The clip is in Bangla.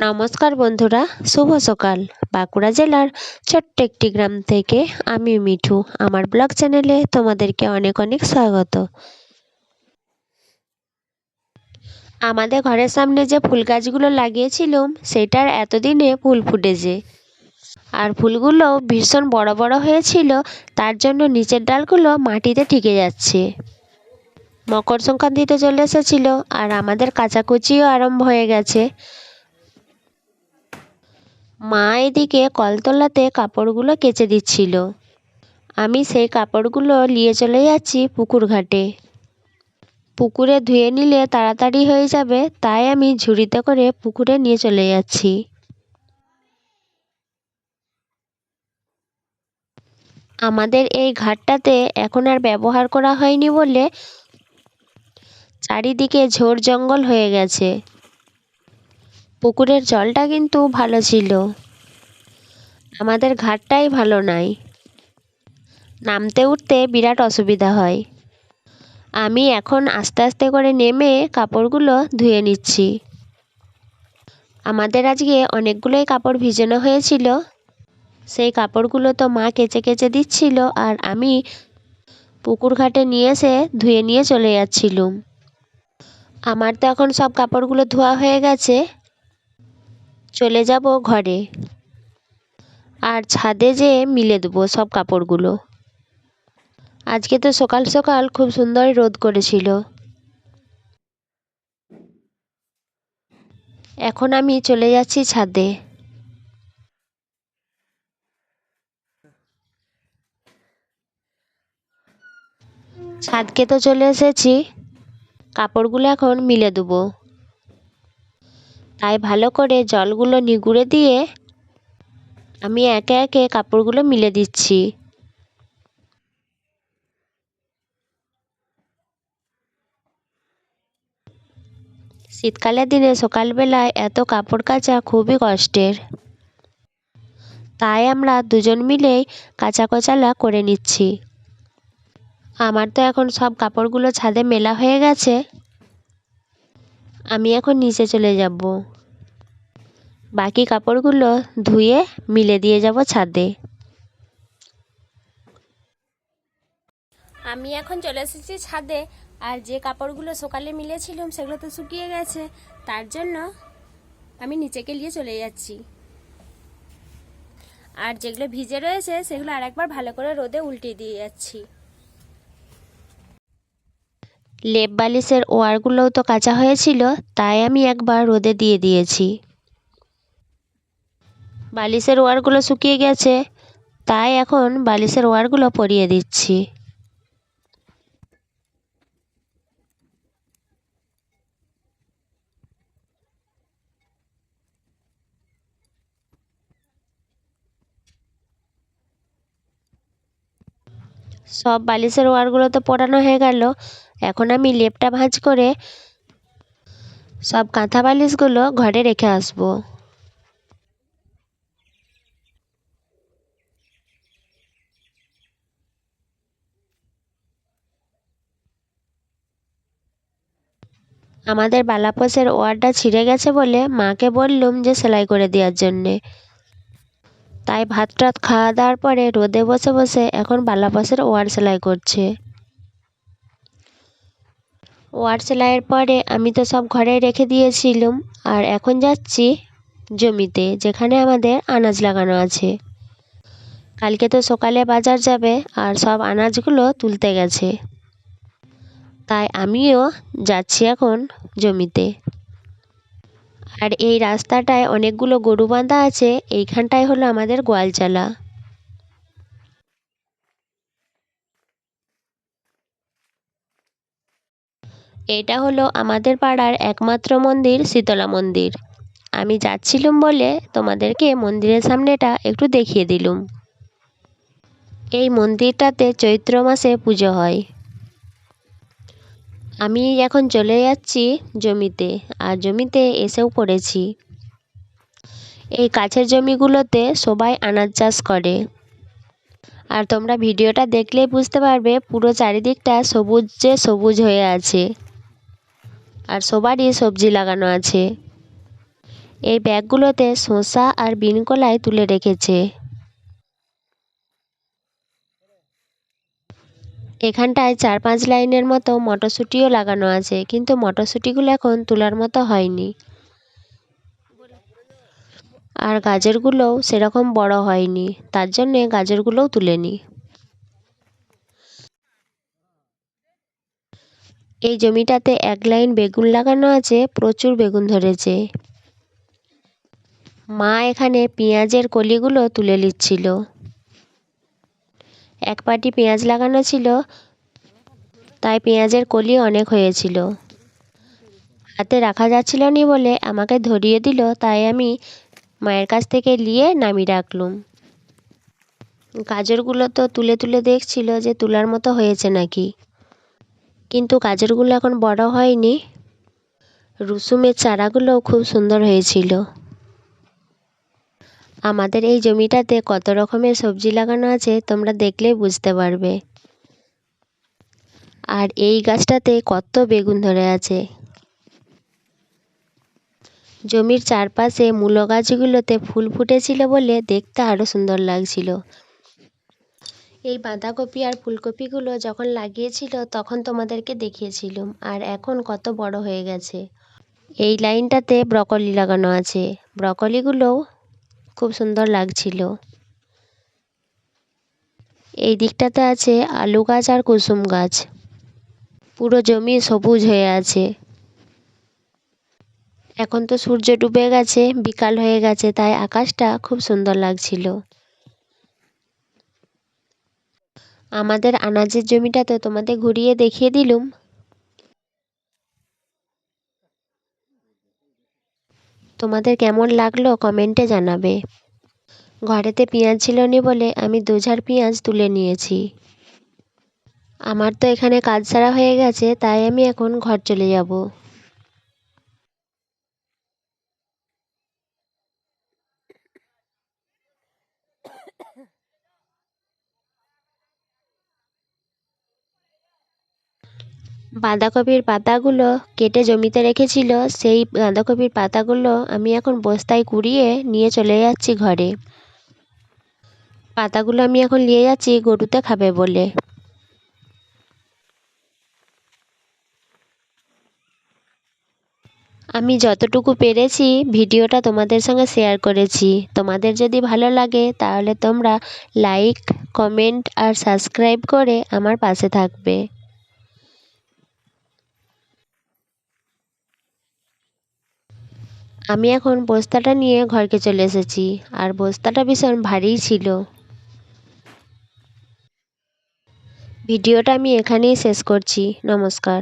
নমস্কার বন্ধুরা, শুভ সকাল। বাঁকুড়া জেলার ছোট্ট একটি গ্রাম থেকে আমি মিঠু। আমার ব্লগ চ্যানেলে তোমাদেরকে অনেক অনেক স্বাগত। আমাদের ঘরের সামনে যে ফুল গাছগুলো লাগিয়েছিলাম, সেটার এতদিনে ফুল ফুটেছে। আর ফুলগুলো ভীষণ বড় বড় হয়েছিল, তার জন্য নিচের ডালগুলো মাটিতে টিকে যাচ্ছে। মকর সংক্রান্তিতে চলে এসেছিল, আর আমাদের কাচাকুচিও আরম্ভ হয়ে গেছে। মা এদিকে কলতলাতে কাপড়গুলো কেচে দিচ্ছিল। আমি সেই কাপড়গুলো নিয়ে চলে যাচ্ছি পুকুর ঘাটে। পুকুরে ধুয়ে নিলে তাড়াতাড়ি হয়ে যাবে, তাই আমি ঝুড়িতে করে পুকুরে নিয়ে চলে যাচ্ছি। আমাদের এই ঘাটটাতে এখন আর ব্যবহার করা হয়নি বলে চারিদিকে ঝোড় জঙ্গল হয়ে গেছে। পুকুরের জলটা কিন্তু ভালো ছিল। আমাদের ঘাটটাই ভালো নাই। নামতে উঠতে বিরাট অসুবিধা হয়। আমি এখন আস্তে আস্তে করে নেমে কাপড়গুলো ধুয়ে নিচ্ছি। আমাদের আজকে অনেকগুলোই কাপড় ভিজানো হয়েছিল। সেই কাপড়গুলো তো মা কেচে কেচে দিচ্ছিল আর আমি পুকুর ঘাটে নিয়ে এসে ধুয়ে নিয়ে চলে যাচ্ছিলুম। আমার তো এখন সব কাপড়গুলো ধোয়া হয়ে গেছে। চলে যাব ঘরে। আর ছাদে যেয়ে মিলে দেবো সব কাপড়গুলো। আজকে তো সকাল সকাল খুব সুন্দর রোদ করেছিল। এখন আমি চলে যাচ্ছি ছাদে। ছাদকে তো চলে এসেছি। কাপড়গুলো এখন মিলে দেবো। তাই ভালো করে জলগুলো নিগুড়ে দিয়ে আমি একে একে কাপড়গুলো মিলে দিচ্ছি। শীতকালের দিনে সকালবেলায় এত কাপড় কাচা খুবই কষ্টের। তাই আমরা দুজন মিলেই কাঁচা কোচালা করে নিচ্ছি। আমার তো এখন সব কাপড়গুলো ছাদে মেলা হয়ে গেছে। আমি এখন নিচে চলে যাব। বাকি কাপড়গুলো ধুয়ে মিলে দিয়ে যাব ছাদে। আমি এখন চলে এসেছি ছাদে আর যে কাপড়গুলো সকালে মিলেছিলাম সেগুলো তো শুকিয়ে গেছে তার জন্য আমি নিচেকে নিয়ে চলে যাচ্ছি। আর যেগুলো ভিজে রয়েছে সেগুলো আরেকবার ভালো করে রোদে উল্টে দিয়ে যাচ্ছি। লেপ বালিশের ওয়ারগুলোও তো কাঁচা হয়েছিল তাই আমি একবার রোদে দিয়ে দিয়েছি। বালিশের ওয়ারগুলো শুকিয়ে গেছে, তাই এখন বালিশের ওয়ারগুলো পরিয়ে দিচ্ছি। সব বালিশের ওয়ারগুলো তো পরানো হয়ে গেল। এখন আমি লেপটা ভাঁজ করে সব কাঁথা বালিশগুলো ঘরে রেখে আসব। আমাদের বালাপোসের ওয়ারটা ছিঁড়ে গেছে বলে মাকে বললুম যে সেলাই করে দেওয়ার জন্যে। তাই ভাত টাত খাওয়া দাওয়ার পরে রোদে বসে বসে এখন বালাপাসের ওয়ার সেলাই করছে। ওয়ার সেলাইয়ের পরে আমি তো সব ঘরে রেখে দিয়েছিলাম আর এখন যাচ্ছি জমিতে, যেখানে আমাদের আনাজ লাগানো আছে। কালকে তো সকালে বাজার যাবে আর সব আনাজগুলো তুলতে গেছে। তাই আমিও যাচ্ছি এখন জমিতে। আর এই রাস্তাটায় অনেকগুলো গরু বাঁধা আছে এইখানটায় হলো আমাদের গোয়ালচালা। এটা হলো আমাদের পাড়ার একমাত্র মন্দির, শীতলা মন্দির। আমি যাচ্ছিলুম বলে তোমাদেরকে মন্দিরের সামনেটা একটু দেখিয়ে দিলুম। এই মন্দিরটাতে চৈত্র মাসে পুজো হয়। আমি এখন চলে যাচ্ছি জমিতে, আর জমিতে এসেও পড়েছি। এই কাছের জমিগুলোতে সবাই আনাজ চাষ করে। আর তোমরা ভিডিওটা দেখলেই বুঝতে পারবে পুরো চারিদিকটা সবুজ সবুজ হয়ে আছে। আর সবারই সবজি লাগানো আছে। এই ব্যাগগুলোতে শসা আর বিন কলাই তুলে রেখেছে। এখানটায় চার পাঁচ লাইনের মতো মটরশুঁটিও লাগানো আছে, কিন্তু মটরশুঁটিগুলো এখন তোলার মতো হয়নি। আর গাজরগুলোও সেরকম বড় হয়নি, তার জন্যে গাজরগুলোও তুলেনি। এই জমিটাতে এক লাইন বেগুন লাগানো আছে, প্রচুর বেগুন ধরেছে। মা এখানে পেঁয়াজের কলিগুলো তুলে নিচ্ছিল। এক পাটি পেঁয়াজ লাগানো ছিল। তাই পেঁয়াজের কলি অনেক হয়েছিল। হাতে রাখা যাচ্ছিল না বলে আমাকে ধরিয়ে দিল, তাই আমি মায়ের কাছ থেকে নিয়ে নামিয়ে রাখলুম। গাজরগুলো তো তুলে তুলে দেখছিল যে তোলার মতো হয়েছে নাকি। কিন্তু গাজরগুলো এখন বড় হয়নি। রুসুমের চারাগুলোও খুব সুন্দর হয়েছিল। আমাদের এই জমিটাতে কত রকমের সবজি লাগানো আছে তোমরা দেখলেই বুঝতে পারবে। আর এই গাছটাতে কত বেগুন ধরে আছে। জমির চারপাশে মূলো গাছগুলোতে ফুল ফুটেছিল বলে দেখতে আরও সুন্দর লাগছিল। এই বাঁধাকপি আর ফুলকপিগুলো যখন লাগিয়েছিল তখন তোমাদেরকে দেখিয়েছিলাম, আর এখন কত বড় হয়ে গেছে। এই লাইনটাতে ব্রকলি লাগানো আছে। ব্রকলিগুলোও খুব সুন্দর লাগছিল। এই দিকটাতে আছে আলু গাছ আর কুসুম গাছ। পুরো জমি সবুজ হয়ে আছে। এখন তো সূর্য ডুবে গেছে, বিকাল হয়ে গেছে, তাই আকাশটা খুব সুন্দর লাগছিল। আমাদের আনাজের জমিটা তো তোমাদের ঘুরিয়ে দেখিয়ে দিলুম। তোমাদের কেমন লাগল কমেন্টে জানাবে। ঘরেতে পেঁয়াজ ছিল নি বলে আমি দুঝার পেঁয়াজ তুলে নিয়েছি। আমার তো এখানে কাজ সারা হয়ে গেছে, তাই আমি এখন ঘর চলে যাব। বাঁধাকপির পাতাগুলো কেটে জমিতে রেখেছিল, সেই বাঁধাকপির পাতাগুলো আমি এখন বস্তায় কুড়িয়ে নিয়ে চলে যাচ্ছি ঘরে। পাতাগুলো আমি এখন নিয়ে যাচ্ছি গরুতে খাবে বলে। আমি যতটুকু পেরেছি ভিডিওটা তোমাদের সঙ্গে শেয়ার করেছি। তোমাদের যদি ভালো লাগে তাহলে তোমরা লাইক, কমেন্ট আর সাবস্ক্রাইব করে আমার পাশে থাকবে। আমি এখন বস্তাটা নিয়ে ঘরকে চলে এসেছি। আর বস্তাটা ভীষণ ভারীই ছিল। ভিডিওটা আমি এখানেই শেষ করছি। নমস্কার।